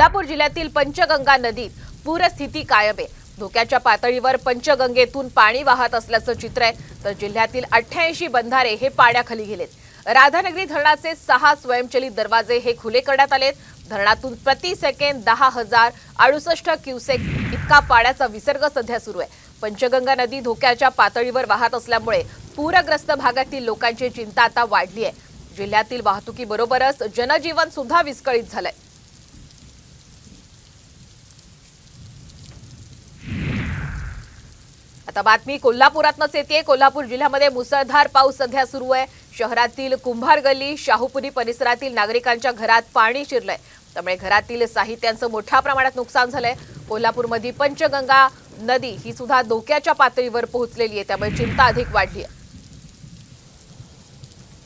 कोल्हापूर जिल्ह्यातील पंचगंगा नदीत पूरस्थिती कायम आहे. धोक्याच्या पातळीवर पंचगंगेतून पाणी वाहत असल्याचं चित्र आहे. तर जिल्ह्यातील अठ्ठ्याऐंशी बंधारे हे पाण्याखाली गेलेत. राधानगरी धरणाचे सहा स्वयंचलित दरवाजे हे खुले करण्यात आलेत. धरणातून प्रति सेकंद दहा हजार अडुसष्ट क्युसेक इतका पाण्याचा विसर्ग सध्या सुरू आहे. पंचगंगा नदी धोक्याच्या पातळीवर वाहत असल्यामुळे पूरग्रस्त भागातील लोकांची चिंता आता वाढली आहे. जिल्ह्यातील वाहतुकीबरोबरच जनजीवन सुद्धा विस्कळीत झालंय. आता बातमी कोल्हापुरातनंच येते. कोल्हापूर जिल्ह्यामध्ये मुसळधार पाऊस सध्या सुरू आहे. शहरातील कुंभार गल्ली शाहूपुरी परिसरातील नागरिकांच्या घरात पाणी शिरलंय. त्यामुळे घरातील साहित्यांचं मोठ्या प्रमाणात नुकसान झालंय. कोल्हापूरमध्ये पंचगंगा नदी ही सुद्धा धोक्याच्या पातळीवर पोहोचलेली आहे. त्यामुळे चिंता अधिक वाढली आहे.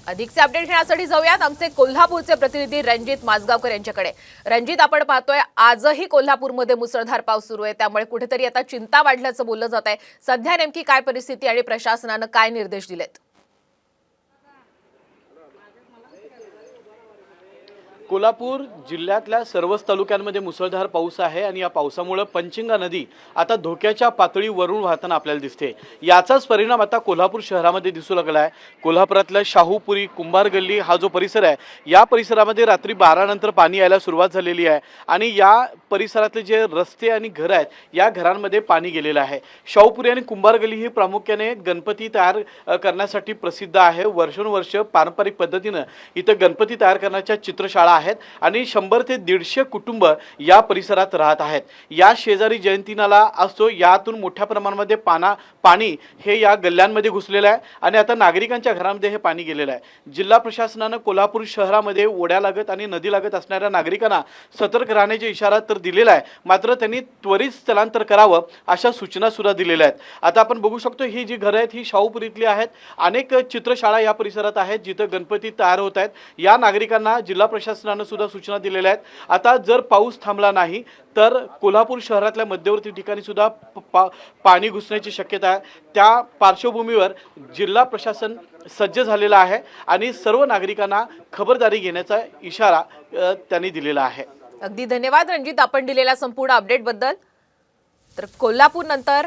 अधिकचे अपडेट घेण्यासाठी जाऊयात. आमचे कोल्हापूरचे प्रतिनिधी रणजित माजगावकर यांच्याकडे. रणजित आपण पाहतोय आजही कोल्हापूरमध्ये मुसळधार पाऊस सुरू आहे. त्यामुळे कुठेतरी आता चिंता वाढल्याचं बोललं जात आहे सध्या नेमकी काय परिस्थिती आणि प्रशासनानं काय निर्देश दिलेत? कोल्हापूर जिल्ह्यातल्या सर्वच तालुक्यांमध्ये मुसळधार पाऊस आहे आणि या पावसामुळं पंचिंगा नदी आता धोक्याच्या पातळीवरून वाहताना आपल्याला दिसते. याचाच परिणाम आता कोल्हापूर शहरामध्ये दिसू लागला आहे कोल्हापुरातल्या शाहूपुरी कुंभार गल्ली हा जो परिसर आहे या परिसरामध्ये रात्री बारानंतर पाणी यायला सुरुवात झालेली आहे आणि या परिसरातले जे रस्ते आणि घरं आहेत या घरांमध्ये पाणी गेलेलं आहे. शाहूपुरी आणि कुंभार गल्ली ही प्रामुख्याने गणपती तयार करण्यासाठी प्रसिद्ध आहे. वर्षानुवर्ष पारंपरिक पद्धतीनं इथं गणपती तयार करण्याच्या चित्रशाळा आहेत आणि शंभर ते दीडशे कुटुंब या परिसरात राहत आहेत. या शेजारी जयंतीनाला असतो यातून मोठ्या प्रमाणामध्ये पाना पाणी हे या गल्ल्यांमध्ये घुसलेलं आहे आणि आता नागरिकांच्या घरामध्ये हे पाणी गेलेलं आहे. जिल्हा प्रशासनानं कोल्हापूर शहरामध्ये ओढ्या लागत आणि नदी लागत असणाऱ्या नागरिकांना सतर्क राहण्याचा इशारा तर दिलेला आहे. मात्र त्यांनी त्वरित स्थलांतर करावं अशा सूचना सुद्धा दिलेल्या आहेत. आता आपण बघू शकतो ही जी घरं आहेत ही शाहूपुरीतली आहेत. अनेक चित्रशाळा या परिसरात आहेत जिथं गणपती तयार होत आहेत. या नागरिकांना जिल्हा प्रशासन प्रशासनानं सुद्धा सूचना दिलेल्या आहेत. आता जर पाऊस थांबला नाही तर कोल्हापूर शहरातल्या मध्यवर्ती ठिकाणी सुद्धा प- पा- पाणी घुसण्याची शक्यता आहे. त्या पार्श्वभूमीवर जिल्हा प्रशासन सज्ज झालेलं आहे आणि सर्व नागरिकांना खबरदारी घेण्याचा इशारा त्यांनी दिलेला आहे. अगदी धन्यवाद रणजित. आपण दिलेल्या संपूर्ण अपडेटबद्दल तर कोल्हापूर नंतर